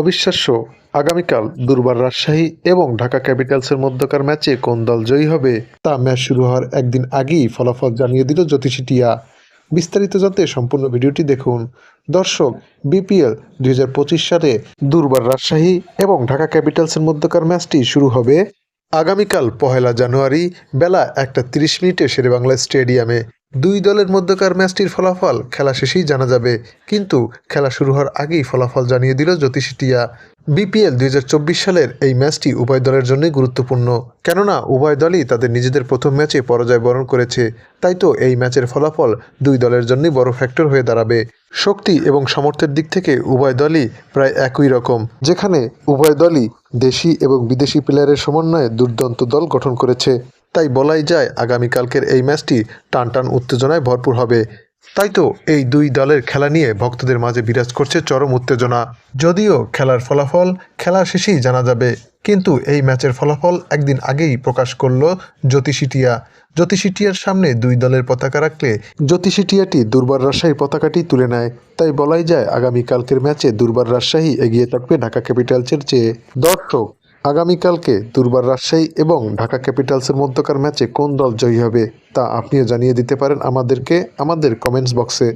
অবিশ্বাস্য। আগামীকাল দুর্বার রাজশাহী এবং ঢাকা ক্যাপিটালসের মধ্যকার ম্যাচে কোন দল জয়ী হবে, তা ম্যাচ শুরু হওয়ার একদিন আগেই ফলাফল জানিয়ে দিল জ্যোতিষী টিয়া। বিস্তারিত জানতে সম্পূর্ণ ভিডিওটি দেখুন। দর্শক, বিপিএল দুই হাজার পঁচিশ সালে দুর্বার রাজশাহী এবং ঢাকা ক্যাপিটালসের মধ্যকার ম্যাচটি শুরু হবে আগামীকাল পহেলা জানুয়ারি বেলা একটা তিরিশ মিনিটে শেরেবাংলা স্টেডিয়ামে। দুই দলের মধ্যকার ম্যাচটির ফলাফল খেলা শেষেই জানা যাবে, কিন্তু খেলা শুরু হওয়ার আগেই ফলাফল জানিয়ে দিল জ্যোতিষী টিয়া বিপিএল দুই হাজার চব্বিশ সালের এই ম্যাচটি উভয় দলের জন্যই গুরুত্বপূর্ণ। কেননা, উভয় দলই তাদের নিজেদের প্রথম ম্যাচে পরাজয় বরণ করেছে। তাই তো এই ম্যাচের ফলাফল দুই দলের জন্যই বড় ফ্যাক্টর হয়ে দাঁড়াবে। শক্তি এবং সামর্থ্যের দিক থেকে উভয় দলই প্রায় একই রকম, যেখানে উভয় দলই দেশি এবং বিদেশি প্লেয়ারের সমন্বয়ে দুর্দান্ত দল গঠন করেছে। তাই বলাই যায় আগামীকালকের এই ম্যাচটি টান টান উত্তেজনায় ভরপুর হবে। তাই তো এই দুই দলের খেলা নিয়ে ভক্তদের মাঝে বিরাজ করছে চরম উত্তেজনা। যদিও খেলার ফলাফল খেলা শেষেই জানা যাবে, কিন্তু এই ম্যাচের ফলাফল একদিন আগেই প্রকাশ করল জ্যোতিষিটিয়া জ্যোতিষিটিয়ার সামনে দুই দলের পতাকা রাখলে জ্যোতিষিটিয়াটি দুর্বার রাজশাহী পতাকাটি তুলে নেয়। তাই বলাই যায় আগামীকালকের ম্যাচে দুর্বার রাজশাহী এগিয়ে থাকবে ঢাকা ক্যাপিটালসের চেয়ে। দর্শক আগামীকালকে দুর্বার রাজশাহী এবং ঢাকা ক্যাপিটালসের মধ্যকার ম্যাচে কোন দল জয়ী হবে তা আপনিও জানিয়ে দিতে পারেন আমাদেরকে আমাদের কমেন্টস বক্সে।